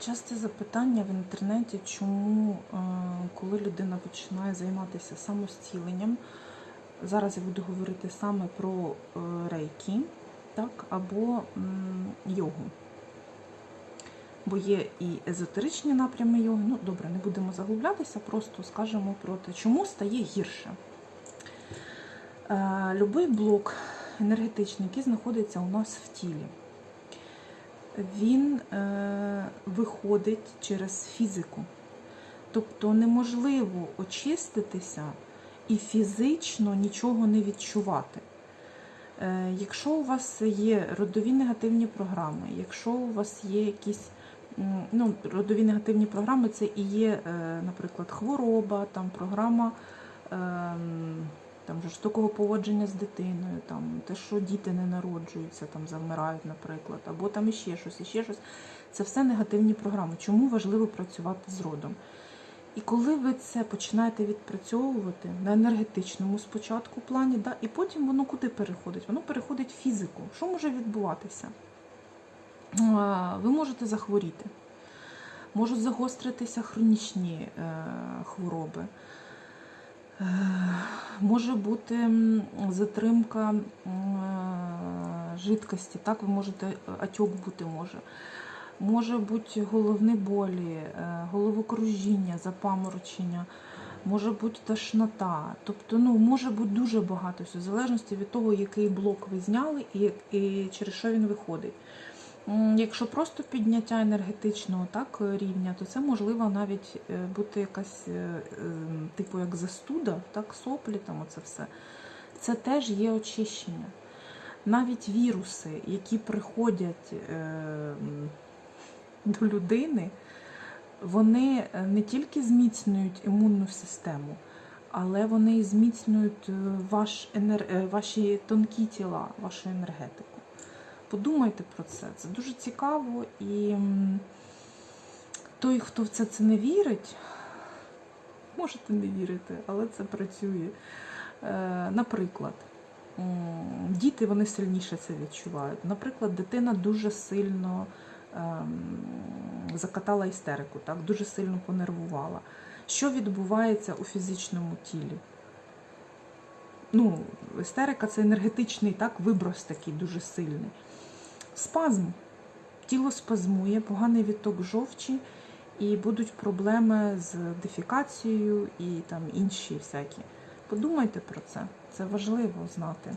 Часте запитання в інтернеті, чому, е, коли людина починає займатися самостіленням, зараз я буду говорити саме про е, рейкі, так, або йогу. Бо є і езотеричні напрями йоги. Ну, добре, не будемо заглублятися, просто скажемо про те, чому стає гірше. Е, Любий блок енергетичний, який знаходиться у нас в тілі, він е, виходить через фізику. Тобто неможливо очиститися і фізично нічого не відчувати. Е, якщо у вас є родові негативні програми, якщо у вас є якісь ну, родові негативні програми, це і є, е, наприклад, хвороба, там, програма ем, там, жорстокого поводження з дитиною, там, те, що діти не народжуються, там, завмирають, наприклад, або там іще щось, іще щось. Це все негативні програми. Чому важливо працювати з родом? І коли ви це починаєте відпрацьовувати на енергетичному спочатку плані, да, і потім воно куди переходить? Воно переходить в фізику. Що може відбуватися? Ви можете захворіти, можуть загостритися хронічні е, хвороби. Може бути затримка е, жидкості, так, ви можете, е, отек бути може. Може бути головні болі, е, головокружіння, запаморочення, може бути тошнота. Тобто, ну, може бути дуже багато всього, в залежності від того, який блок ви зняли і, і через що він виходить. Якщо просто підняття енергетичного так, рівня, то це можливо навіть е, бути якась е, е, типу як застуда, так, соплі, там оце все. Це теж є очищення. Навіть віруси, які приходять е, до людини, вони е, не тільки зміцнюють імунну систему, але вони зміцнюють ваш енер... ваші тонкі тіла, вашу енергетику. Подумайте про це. Це дуже цікаво. І той, хто в це, це не вірить, можете не вірити, але це працює. Е, Наприклад, діти вони сильніше це відчувають. Наприклад, дитина дуже сильно ем, закатала істерику, так, дуже сильно понервувала. Що відбувається у фізичному тілі? Ну, істерика це енергетичний так, виброс такий дуже сильний. Спазм. Тіло спазмує, поганий відток жовчі, і будуть проблеми з дефікацією і там інші всякі. Подумайте про це. Це важливо знати.